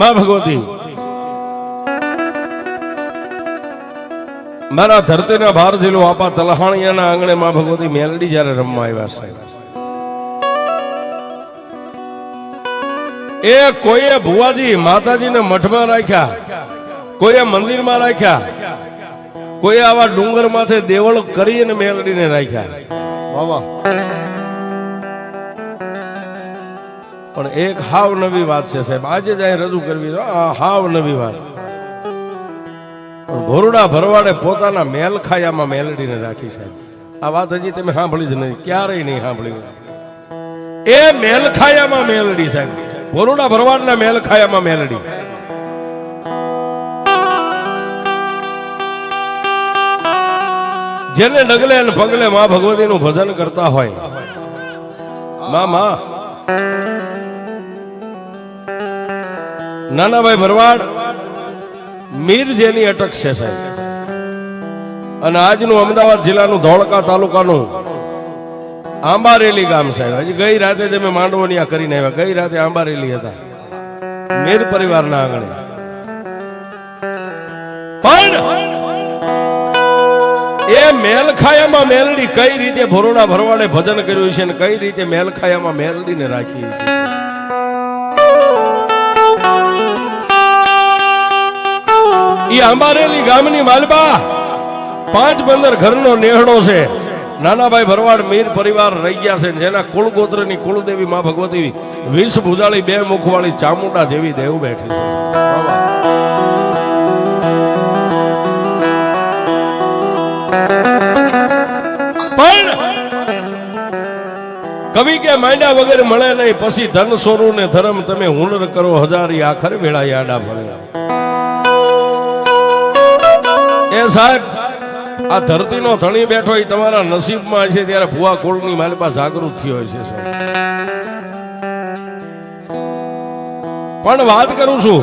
માં ભગવતી. મારા ધરતીના ભાર જેલો આપા તલહાણિયાના આંગણે માં ભગવતી મેલડી જ્યારે રમવા આવ્યા સાહેબ. એ કોઈએ ભુવાજી માતાજીને મઠમાં રાખ્યા, કોઈએ મંદિરમાં રાખ્યા, કોઈએ આવા ડુંગર માથે દેવળ કરીને મેલડીને રાખ્યા. વાહ વાહ. પણ એક હાવ નવી વાત છે સાહેબ. આજે જ અહીં રજૂ કરવી આ હાવ નવી વાત. ભોરડા ભરવાડે પોતાના મેલ ખાયામાં મેલડીને રાખી સાહેબ. આ વાત હજી તમે સાંભળી જ નહીં. ક્યારેય નહીં સાંભળી એ મેલખાયામાં મેલડી સાહેબ. ભોરડા ભરવાડના મેલખાયામાં મેલડી. જેને ડગલે અને પગલે માં ભગવતીનું ભજન કરતા હોય. મા માં નાનાભાઈ ભરવાડ, મીર જેની અટક છે સાહેબ. અને આજનું અમદાવાદ જિલ્લાનું ધોળકા તાલુકાનું આંબારેલી ગામ સાહેબ. હજી ગઈ રાતે જ અમે માંડવોનિયા કરીને આવ્યા. ગઈ રાતે આંબારેલી હતા. મીર પરિવારના આંગણે. પણ એ મેલખાયામાં મેલડી કઈ રીતે ભરોડા ભરવાડે ભજન કર્યું છે અને કઈ રીતે મેલખાયામાં મેલડીને રાખી છે? ઈ અંબારેલી ગામની માલબા. પાંચ બંદર ઘરનો નેહડો છે. નાનાભાઈ ભરવાડ મીર પરિવાર રહી ગયા છે જેના કુળ કુળદેવી માં ભગવતી વીસ ભુજાળી બે મુખવાળી ચામુંડા જેવી દેવ બેઠી છે. કવિ કે માંડ્યા વગર મળે નહીં, પછી ધન સોરું ને ધર્મ તમે હુનર કરો, હજારી આખર વેળા યાડા ફરે એ સાહેબ, આ ધરતીનો ધણી બેઠો એ તમારા નસીબમાં છે ત્યારે ભુવા કુળની માલિપા જાગૃત થયો છે સાહેબ. પણ વાત કરું છું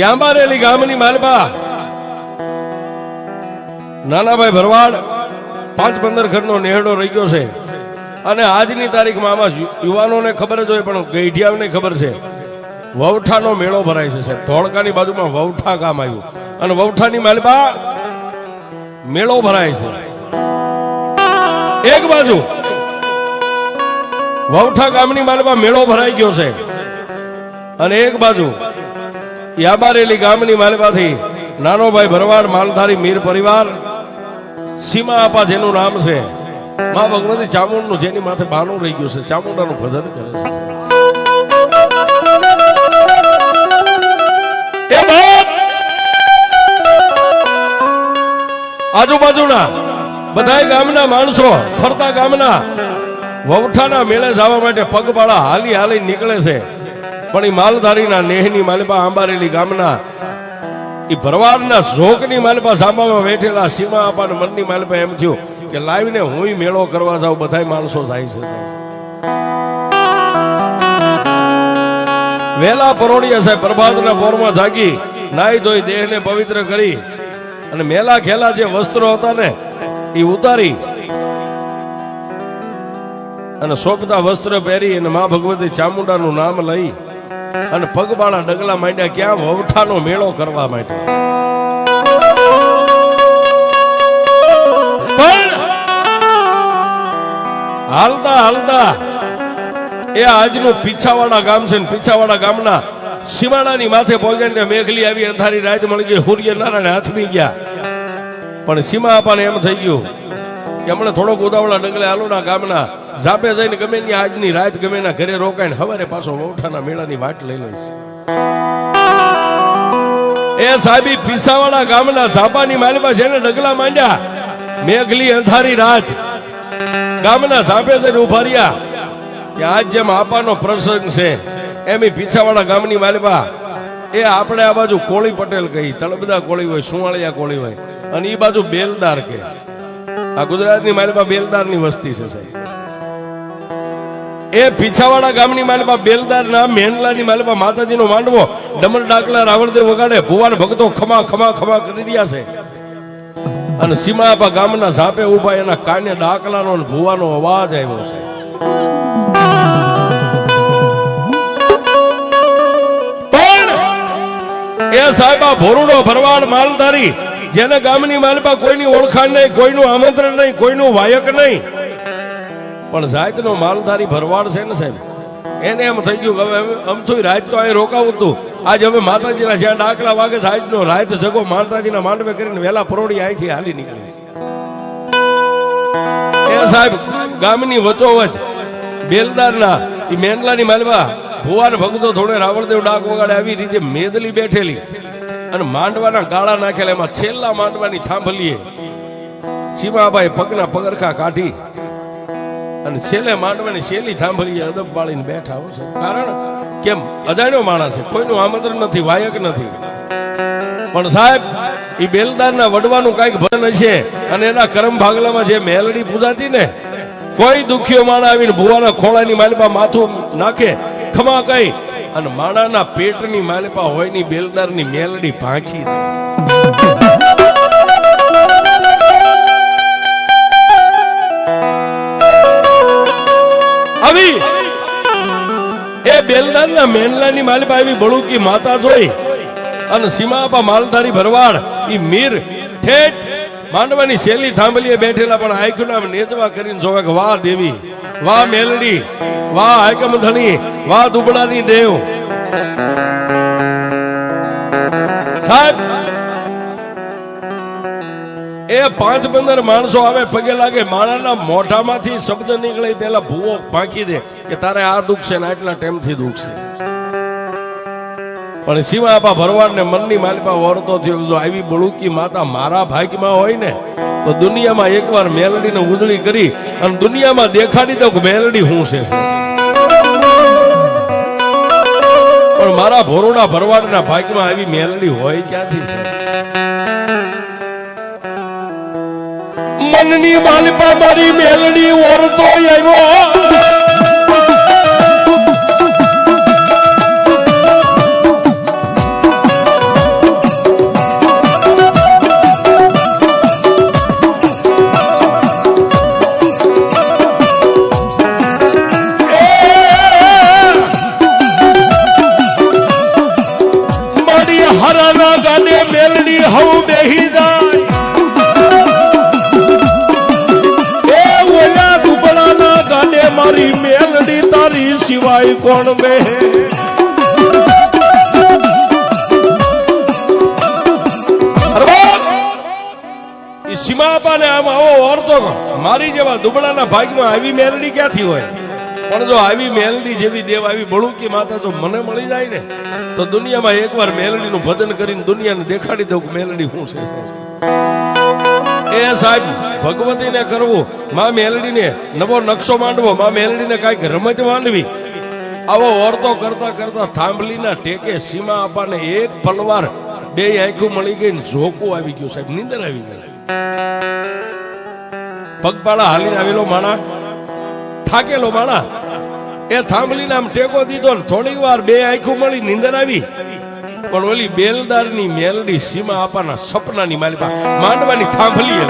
યાંબારેલી ગામની માલિપા, નાનાભાઈ ભરવાડ, પાંચ પંદર ઘરનો નેહડો રહી ગયો છે. અને આજની તારીખમાં આમાં યુવાનોને ખબર જ હોય, પણ ગઈઢિયાઓને ખબર છે. વવઠાનો મેળો ભરાય છે સાહેબ. ધોળકાની બાજુમાં વવઠા ગામ આવ્યું. અને વવઠાની માલબા મેળો ભરાય છે. એક બાજુ. વવઠા ગામની માલબા મેળો ભરાઈ ગયો છે. અને એક બાજુ. યાબારેલી ગામની માલબાથી નાનોભાઈ ભરવાડ, માલધારી, મીર પરિવાર, સીમા આપા જેનું નામ છે. મા ભગવતી ચામુંડનું જેની માથે બાનું રહી ગયું છે. ચામુંડાનું ભજન કરે છે. આજુબાજુના બધા ગામના માણસો ફરતા ગામના વવઠાના મેળે જવા માટે પગપાળા હાલી હાલી નીકળે છે. પણ એ માલધારીના નેહની માલિપા આંબારેલી ગામના એ ભરવાડના ઝોકની માલિપા સાંભામાં બેઠેલા સીમા આપાને મનની માલિપા એમ થયું કે લાવીને હું મેળો કરવા જાઉં, બધાય માણસો જાય છે. વેલા પરોડિયા સાહેબ પ્રભાતના પોરમાં જાગી નાઈ ધોઈ દેહને પવિત્ર કરી અને મેલા ખેલા જે વસ્ત્રો હતા ને એ ઉતારી અને સોંપતા વસ્ત્ર પહેરી અને મા ભગવતી ચામુંડાનું નામ લઈ અને પગબાળા ડગલા માંડ્યા ક્યાં? વવઠાનો મેળો કરવા માટે. હાલતા હાલતા એ આજનું પીછાવાડા ગામ છે ને, પીછાવાડા ગામના સીમાડાની માથે પહોંચ્યા મેઘલી આવી, અંધારી રાત મળી ગઈ, સૂર્યનારાયણ હાથમી ગયા. પણ સીમા આપણને એમ થઈ ગયું કે હમણાં થોડોક ઉદાવળા ડગલે આલુના ગામના ઝાપે જઈને ગમે ની આજની રાત ગમે ના ઘરે રોકાઈને હવારે પાછો વૌઠાના મેળાની વાટ લઈ લઈશ એ સાહેબી પીસાવાળા ગામના ઝાપાની માલમાં જેને ડગલા માંડ્યા, મેઘલી અંધારી રાત ગામના ઝાપે જઈને ઊભા રહ્યા. કે આજ જેમ આપાનો પ્રસંગ છે. એમ પીછાવાળા ગામની માલબા, એ આપણે આ બાજુ કોળી પટેલ કહી, તળબદા કોળી હોય, સુવાળિયા કોળી હોય, અને એ બાજુ બેલદાર કે આ ગુજરાતની માલબા બેલદારની વસ્તી છે સાહેબ. એ પીછાવાડા ગામની માલબા બેલદાર ના મેનલાની માલબા માતાજીનો માંડવો, ડમર ડાકલા રાવણદેવ વગાડે, ભુવાન ભક્તો ખમા ખમા ખમા કરી રહ્યા છે. અને સીમાપા ગામના ઝાપે ઊભા એના કાને ડાકલાનો ભુવાનો અવાજ આવ્યો છે. સાહેબ, આ ભોરુડો ભરવાડ માલધારી, જેને ગામની માલપા કોઈની ઓળખાણ નહીં, કોઈનું આમંત્રણ નહીં, કોઈનું વાયક નહીં. પણ જાતનો માલધારી ભરવાડ છે ને સાહેબ, એને એમ થઈ ગયું હવે અમથું રાત તો અહીં રોકાવું હતું આજ હવે માતાજીના જ્યાં ડાકલા વાગે આજનો રાત જગો માતાજીના માંડવે કરીને વેલા પરોડી અહીંથી હાલી નીકળી એ સાહેબ, ગામની વચોવચ, બેલદારના એ મેંડલાની માલવા ભુવાન ભગતો થોડે રાવણદેવ ડાક વગાડે આવી રીતે મેદલી બેઠેલી અને માંડવાના ગાળા નાખેલા, એમાં છેલ્લા માંડવાની થાંભલીએ ચીમાભાઈ પગના પગરખા કાઢી અને છેલ્લે માંડવાની શેલી થાંભલીએ અદબ બાળીને બેઠા હોય છે કારણ કેમ? અજાણ્યો માણસ છે, કોઈનું આમંત્રણ નથી, વાયક નથી. પણ સાહેબ એ બેલદારના વડવાનું કાંઈક ભજન છે અને એના કરમ ભાગલામાં જે મેલડી પૂજાતી ને, કોઈ દુખ્યો માણ આવીને ભુવાના ખોળાની માલમાં માથું નાખે ખમા કઈ? અને માણાના પેટની માલિપા હોયની બેલદારની મેલડી ભાંખી. આવી. એ બેલદારના મેનલાની માલિપા આવી બળુકી માતા જોઈ. અને સીમાપા માલધારી ભરવાડ, ઈ મીર, ઠેઠ, માંડવાની શેલી થાંભલીએ બેઠેલા પણ આંખના નેતવા કરીને જોવે કે વાહ દેવી. વાહ મેલડી, વાહ આયકમ ધણી, વાહ દુબળાની દેવ. સાહેબ, એ પાંચ પંદર માણસો આવે, પગે લાગે માણાના મોઢામાંથી શબ્દ નીકળે, પેલા ભૂવો ફાંકી દે કે તારે આ દુઃખ છે ને આટલા ટાઈમથી છે. પણ શિવા આપા ભરવાડ ને મનની માલિપા વરતો થયો આવી બળુકી માતા મારા ભાગ્યમાં હોય ને તો દુનિયામાં એકવાર મેલડીને ઉજળી કરી અને દુનિયામાં દેખાડી દો કે મેલડી હું છે. પણ મારા ભોરોના ભરવાડના ભાગમાં આવી મેલડી હોય ક્યાંથી છે? મનની માલિપા મારી મેલડી ઓરતો આવ્યો. દુબળાના આવી મેલડી ક્યાંથી હોય? પણ જો આવી મેલડી જેવી દેવ આવી બળુકી માતા, જો મને મળી જાય ને, તો દુનિયામાં એકવાર મેલડીનું ભજન કરીને દુનિયાને દેખાડી દઉં મેલડી શું છે એ સાહેબ, ભગવતીને કરવું. માં મેલડીને નવો નકશો માંડવો. માં મેલડીને કાંઈક રમત માંડવી. આવો ઓરતો કરતા કરતા થાંભલીના ટેકે સીમા આપાને એક પલવાર બે આંખું મળી ગઈ ને ઝોકું આવી ગયું સાહેબ. નીંદર આવી ગઈ. પગપાળા હાલીને આવેલો માણા. થાકેલો માણા. એ થાંભલીને આમ ટેકો દીધો થોડી વાર બે આંખું મળી નીંદર આવી. પણ ઓલી બેલદારની મેલડી સીમા આપવાના સપનાની માલિકા માંડવાની થાંભલી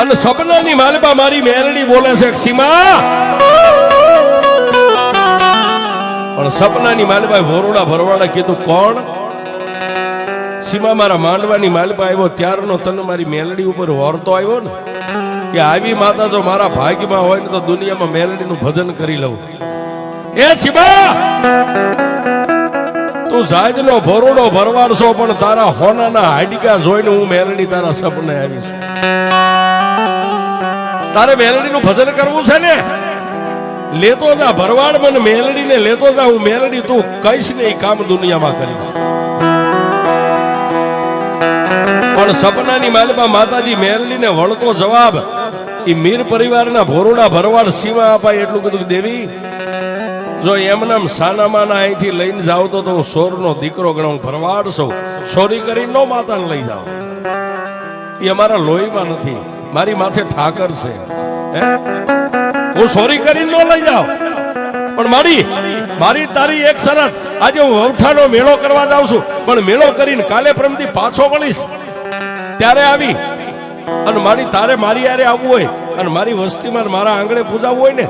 અને સપનાની માલિકા મારી મેલડી બોલે છે, સીમા પણ સપનાની માલિકા ભોરોડા ભરવાડા કીધું, કોણ? સીમા મારા માંડવાની માલિકા આવ્યો, ત્યારનો તને મારી મેલડી ઉપર વરતો આવ્યો ને, કે આવી માતા જો મારા ભાગ્યમાં હોય ને તો દુનિયામાં મેલડીનું ભજન કરી લઉં. એ સીમા! તું જાયદનો ભરોડો ભરવાડશો, પણ તારા હોનાના હાડકા જોઈને હું મેલડી તારા સપને આવીશ. તારે મેલડીનું ભજન કરવું છે ને? લેતો જા ભરવાડ મને મેલડીને લેતો જા, હું મેલડી તું કહીશ ને એ કામ દુનિયામાં કરી પણ સપનાની માલિકા માતાજી મેલડીને વળતો જવાબ એ મીર પરિવારના ભોરુડા ભરવાડ સીમા અપાય એટલું કીધું દેવી, જો એમનામ સાનામાના અહીંથી લઈને જાવ તો તો હું સોરનો દીકરો ગણો ભરવાડ છું. સોરી કરી નો માતાને લઈ જાવ. એ અમારા લોહીમાં નથી. મારી માથે ઠાકર છે. હે? હું સોરી કરીને નો લઈ જાવ પણ મારી મારી તારી એક શરત. આજે હું વવઠાનો મેળો કરવા જાઉં છું. પણ મેળો કરીને કાલે પ્રમથી પાછો મળીશ. ત્યારે આવી. અને મારી તારે મારી યારે આવવું હોય અને મારી વસ્તીમાં મારા આંગણે પૂજાવું હોય ને,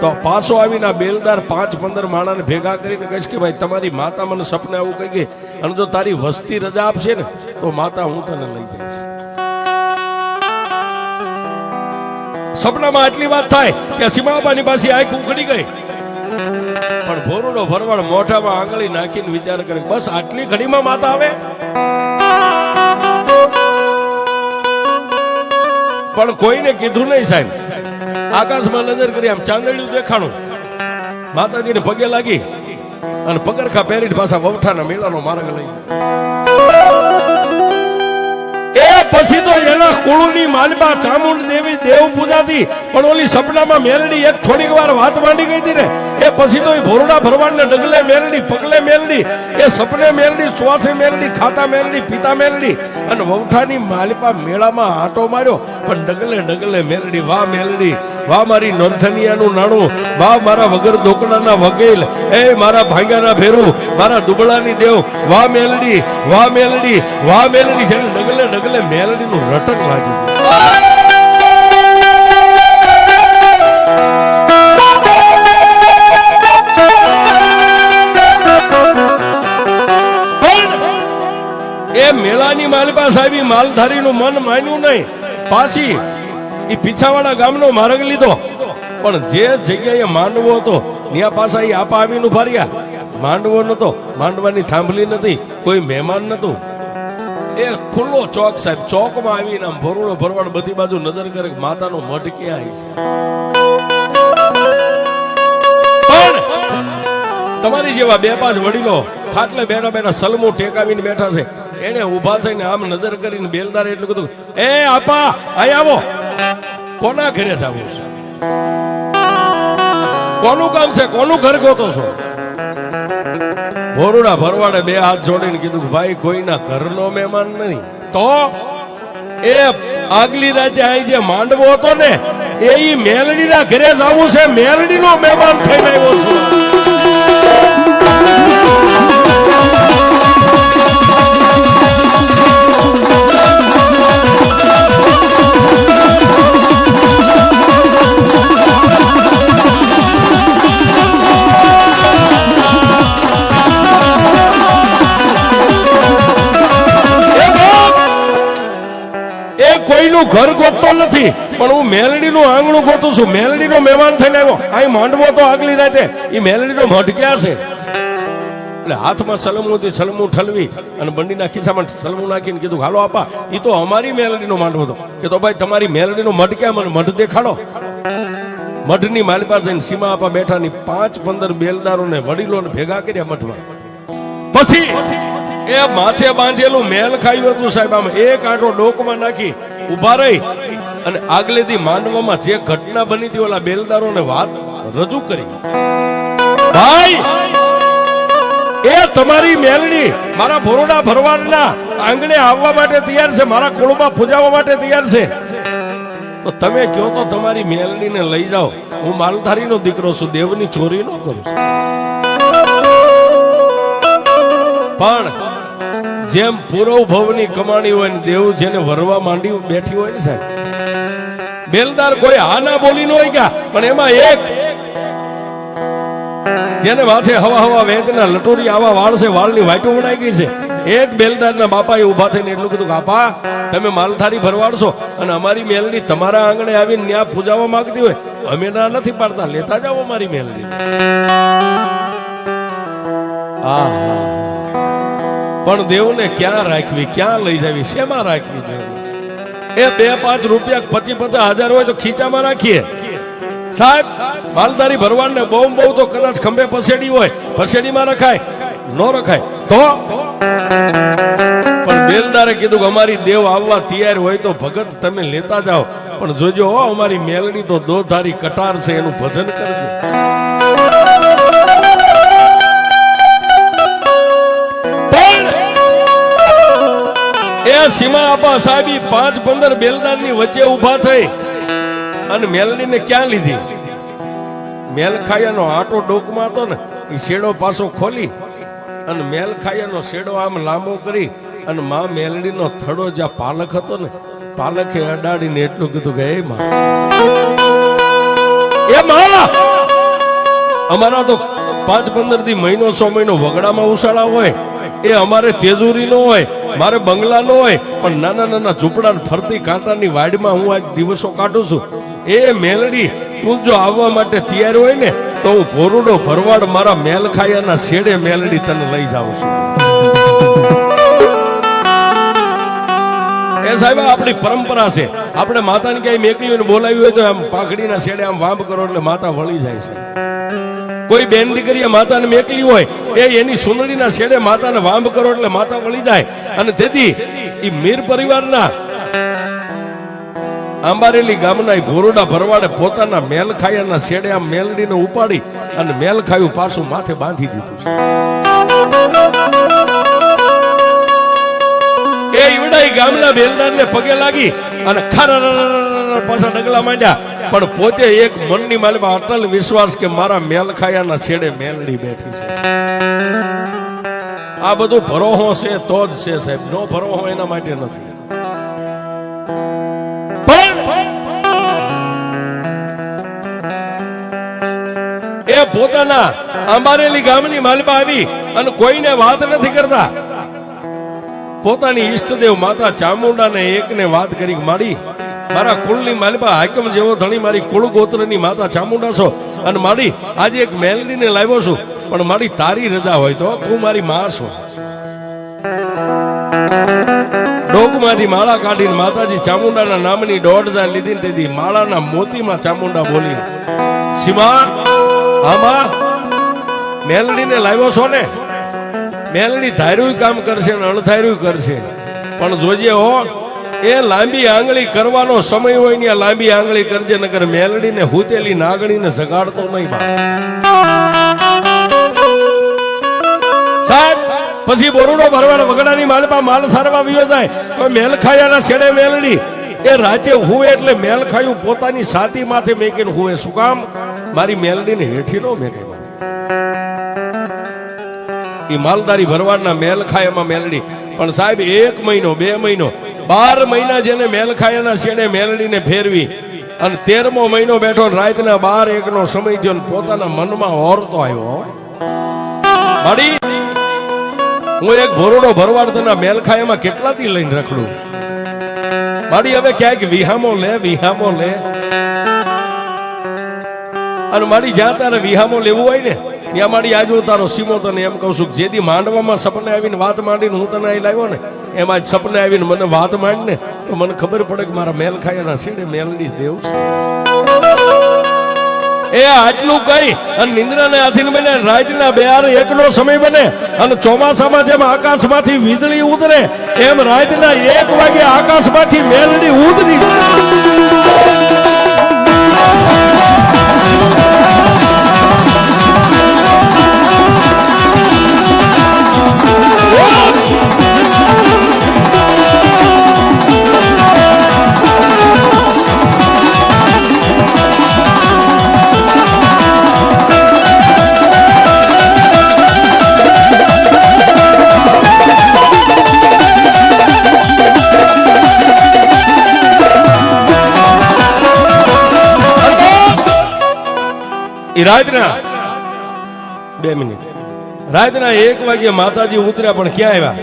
તો પાછો આવીને બેલદાર પાંચ પંદર માણાને ભેગા કરીને કહીશ કે ભાઈ, તમારી માતા મને સપને આવું કહી ગઈ. અને જો તારી વસ્તી રજા આપશે ને, તો માતા હું તને લઈ જઈશ. સપનામાં આટલી વાત થાય કે સીમાબાની પાસે આંખ ઉખડી ગઈ. પણ ભોરડો ભરવાડ મોઢામાં આંગળી નાખીને વિચાર કરે, બસ આટલી ઘડીમાં માતા આવે? પણ કોઈને કીધું નહીં સાહેબ. આકાશમાં નજર કરી આમ ચાંદડિયું દેખાણું. માતાજીને પગે લાગી અને પગરખા પહેરીને પાછા વવઠાના મેળાનો માર્ગ લઈ પછી તો એના કુળની માલમાં ચામુંડ દેવી દેવ પૂજાતી, પણ ઓલી સપનામાં મેલડી એક થોડીક વાર વાત માંડી ગઈ હતી ને એ પછી તો એ ભોરડા ભરવાડને ડગલે મેલડી, પગલે મેલડી, એ સપને મેલડી, શ્વાસે મેલડી, ખાતા મેલડી, પિતા મેલડી, અને વૌઠાની માલિપા મેળામાં આંટો માર્યો, પણ ડગલે ડગલે મેલડી વાહ મેલડી વાહ મારી નોંધનિયાનું નાણું વાહ મારા વગર ઢોકળાના વકીલ, એ મારા ભાંગ્યાના ભેરું, મારા દુબળાની દેવ વાહ મેલડી વાહ મેલડી વાહ મેલડી. છે ડગલે ડગલે મેલડીનું રટક લાગ્યું. એ મેળાની પાસે આવી માલધારીનું મન માન્યું નહીં. પાછી એ પીછાવાળા ગામનો માર્ગ લીધો. પણ જે જગ્યાએ માંડવો હતો, ત્યાં પાછા એ આપા આવીને ઊભા રહ્યા. માંડવો નતો, માંડવાની થાંભલી નથી, કોઈ મહેમાન નતું. એ ખુલ્લો ચોક સાહેબ, ચોકમાં આવીને આમ ભરોડો ભરવાડ બધી બાજુ નજર કરે માતાનો મઢ ક્યાં છે. તમારી જેવા બે પાંચ વડીલો ખાટલે બેઠા બેઠા સલમો ટેકાવીને બેઠા છે. એને ઊભા થઈને આમ નજર કરીને બેલદાર એટલું કીધું, એ આપા, અહીં આવો. કોના ઘરે જવું છે? કોનું કામ છે? કોનું ઘર ગોતો છો? ભોરુડા ભરવાડે બે હાથ જોડીને કીધું ભાઈ, કોઈના ઘરનો મહેમાન નહીં. તો એ આગલી રાતે આવી જે માંડવો હતો ને, એ મેલડીના ઘરે જવું છે, મેલડીનો મહેમાન થઈને આવ્યો છું. નથી. પણ હું મેલડીનું આંગણું ગોતું છું. મેલડીનો મહેમાન થઈને આવ્યો. અહીં માંડવો તો આગલી રાતે. એ મેલડીનો મઢ ક્યાં છે. એટલે હાથમાં સલમું થી સલમું ઠલવી અને બંડીના ખિસ્સામાં સલમું નાખીને કીધું, હાલો આપા. એ તો અમારી મેલડીનો માંડવો હતો. કે તો ભાઈ તમારી મેલડીનો મઢ ક્યાં મને મઢ દેખાડો. મઢની માલી પાસે જઈને સીમા આપા બેઠાની પાંચ પંદર બેલદારોને વડીલોને ભેગા કર્યા મઠમાં પછી એ માથે બાંધેલું મેલ ખાયું હતું સાહેબ. આમ એક આંટો ડોકમાં નાખી ઊભા રહી. અને આગલેથી માંડવામાં જે ઘટના બની હતી, ઓલા બેલદારોને વાત રજૂ કરી. ભાઈ, એ તમારી મેલડી મારા ભોરડા ભરવાડના આંગણે આવવા માટે તૈયાર છે, મારા કુળમાં પૂજાવા માટે તૈયાર છે. તો તમે કયો તો તમારી મેલડીને લઈ જાઓ. હું માલધારીનો દીકરો છું, દેવની ચોરી ન કરું છું. પણ જેમ પૂરવ ભવની કમાણી હોય ને દેવ જેને વરવા માંડી બેઠી હોય ને સાહેબ બેલદાર કોઈ હા ના બોલી ન ગયા, પણ એમાં એક જેને માથે હવા હવા વેદના લટોરી આવા વાળ છે, વાળની વાટું ઉડાઈ ગઈ છે. એક બેલદારના બાપાએ ઊભા થઈને એટલું કીધું, બાપા, તમે માલધારી ભરવાડશો અને અમારી મેલની તમારા આંગણે આવીને ન્યા પૂજાવા માંગતી હોય, અમે ના નથી પાડતા, લેતા જાઓ અમારી મેલની પણ દેવને ક્યાં રાખવી, ક્યાં લઈ જવી, શેમાં રાખવી દેવને? એ બે, પાંચ રૂપિયા પચીસ, પચાસ હજાર હોય તો ખીચામાં રાખીએ સાહેબ, માલધારી ભરવાડને બહુ બહુ તો કદાચ ખંભે પસેડી હોય, પસેડીમાં રખાય, નો રખાય. તો? પણ બેલદારે કીધું કે અમારી દેવ આવવા તૈયાર હોય તો ભગત તમે લેતા જાઓ. પણ જોજો અમારી મેલડી તો દોધારી કટાર છે, એનું ભજન કરજો. સીમા આપા સાહેબી પાંચ પંદર બેલદારની વચ્ચે ઊભા થઈ અને મેલડીને ક્યાં લીધી? મેલખાયાનો આટો ડોકમાં હતો ને એ શેડો પાછો ખોલી અને મેલખાયાનો શેડો આમ લાંબો કરી અને મા મેલડીનો થડો જ્યાં પાલક હતો ને પાલખે અડાડીને એટલું કીધું કે, એ માં એ માં, અમારા તો પાંચ પંદરથી મહિનો છ મહિનો વગડામાં ઉછાળા હોય, એ અમારે તેજુરી નો હોય મારે બંગલા નો હોય, પણ નાના નાના ઝૂંપડા ફરતી કાંટાની વાડમાં હું આજ દિવસો કાઢું છું. એ મેલડી, તું જો આવવા માટે તૈયાર હોય ને, તો હું ભોરુડો ભરવાડ મારા મેલખાયાના શેડે મેલડી તને લઈ જાઉં છું. એ સાહેબ આપણી પરંપરા છે. આપણે માતાને ક્યાંય મેકલીઓને બોલાવી હોય તો આમ પાઘડીના શેડે આમ વાંપ કરો એટલે માતા વળી જાય છે. કોઈ બેન દીકરીએ માતાને મેકલી હોય, એ એની સુંદરીના શેડે માતાને વાંભ કરો એટલે માતા વળી જાય. અને તેથી એ મીર પરિવારના આંબારેલી ગામના ભોરોડા ભરવાડે પોતાના મેલખાયાના શેડે આમ મેલડીને ઉપાડી અને મેલખાયું પાછું માથે બાંધી દીધું એ ઈવડાઈ ગામના બેલદારને પગે લાગી અને ખારા પાછા ડગલા માંડ્યા. પણ પોતે એક મનની માલમાં અટલ વિશ્વાસ કે મારા મેલખાયાના છેડે મેલડી બેઠી છે. આ બધું ભરોહો છે, તો જ છે સાહેબ. નો ભરોહો એના માટે નથી. એ પોતાના અંબારેલી ગામની માલમાં આવી અને કોઈને વાત નથી કરતા. પોતાની ઈષ્ટદેવ માતા ચામુંડાને એકને વાત કરી માડી મારા કુળની માલિપા હાકમ જેવો ધણી મારી કુળ ગોત્રની માતા ચામુંડા છો. અને મારી આજે એક મેલડીને લાવ્યો છું. પણ મારી તારી રજા હોય તો તું મારી માં છો. ડોગમાંથી માળા કાઢીને માતાજી ચામુંડાના નામની દોઢ હજાર લીધી તેથી માળાના મોતીમાં ચામુંડા બોલી, સીમા આમાં મેલડીને લાવ્યો છો ને? મેલડી ધાર્યું કામ કરશે અને અણધાર્યું કરશે. પણ જોજે હો એ લાંબી આંગળી કરવાનો સમય હોય ને લાંબી આંગળી કરજે નગર મેલડીને હુતેલી નાગણીને જગાડતો નહીં સાહેબ, પછી બોરુડો ભરવાડ વગડાની માલમાં માલ સારવા વિયો જાય, તો મેલખાયાના છેડે મેલડી. એ રાતે હુએ એટલે મેલખાયું પોતાની સાતી માથે મેકીને હુએ. શું કામ? મારી મેલડીને હેઠી નો મેકે એ માલદારી ભરવાડના મેલખાયામાં મેલડી. પણ સાહેબ, એક મહિનો, બે મહિનો બાર મહિના જેને મેલ ખાયાના છેડે મેલડીને ફેરવી અને તેરમો મહિનો બેઠો ને રાતના બાર એકનો સમય થયો પોતાના મનમાં ઓરતો આવ્યો. મળી હું એક ભરોડો ભરવાડ તના મેલ ખાયામાં કેટલા થી લઈને રખડું? મારી હવે ક્યાંક વિહામો લે વિહામો લે. અને મારી જ્યાં તારે વિહામો લેવું હોય ને ત્યાં મારી આજુ તારો સીમો તને એમ કહું છું જેથી માંડવામાં સપને આવીને વાત માંડીને હું તને અહીં લાવ્યો ને, એમાં જ સપને આવીને મને વાત માંડ ને તો મને ખબર પડે કે મારા મેલ ખાયાના છેડે મેલની દેવ છે. એ આટલું કઈ અને નિંદ્રાને આધીન બને, રાતના બે એકનો સમય બને અને ચોમાસામાં જેમ આકાશમાંથી વીજળી ઉતરે, એમ રાતના એક વાગે આકાશમાંથી મેલડી ઉતરી એ રાતના. બે મિનિટ. રાતના એક વાગે માતાજી ઉતર્યા, પણ ક્યાં આવ્યા?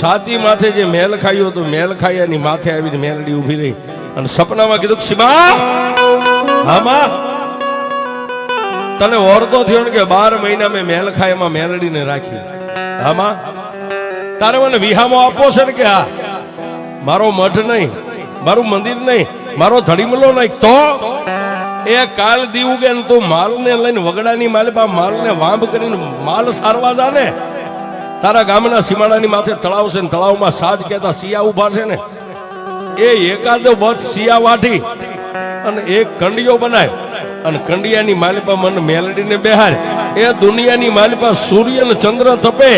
સાતી માથે જે મેલ ખાયો તો મેલ ખાયાની માથે આવીને મેલડી ઊભી રહી અને સપનામાં કીધું સીમા હામાં તને ઓરતો થયો ને કે બાર મહિના મેં મેલ ખાયામાં મેલડીને રાખી. હામાં તારે મને વિહામો આપવો છે ને કે હા મારો મઠ નહીં, મારું મંદિર નહીં, મારો ધડીમલો નહીં, તો એ કાલ દીવું કે તું માલને લઈને વગડાની માલ પા માલને વાંભ કરીને માલ સારવા જા ને. તારા ગામના સીમાડાની માથે તળાવ છે ને તળાવમાં સાજ કહેતા સિયા ઊભા છે ને. એ એકાદો બધ સિયા વાઢી અને એક કંડિયો બનાય અને કંડિયાની માલિપા મન મેલડીને બેહાર એ દુનિયાની માલિપા સૂર્ય ને ચંદ્ર તપે.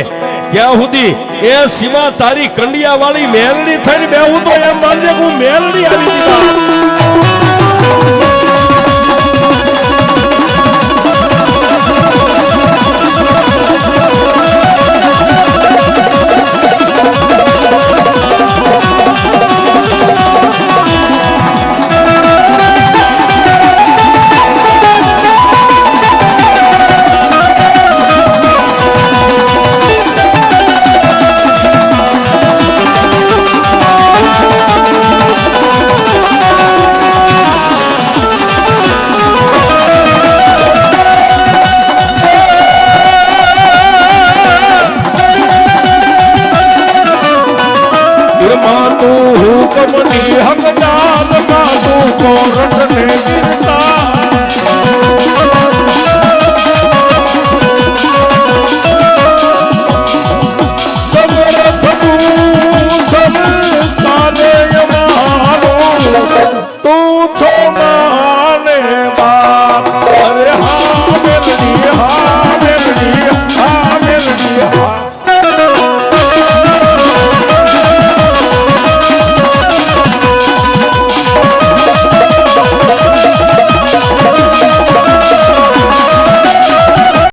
ત્યાં સુધી એ સીમા તારી કંડિયા વાળી મેલડી થઈને બેહું તો એમ માનજે હું મેલડી આવી ઘરમાં તું હુકમની હકદાર તું કોરટ ને ગીતા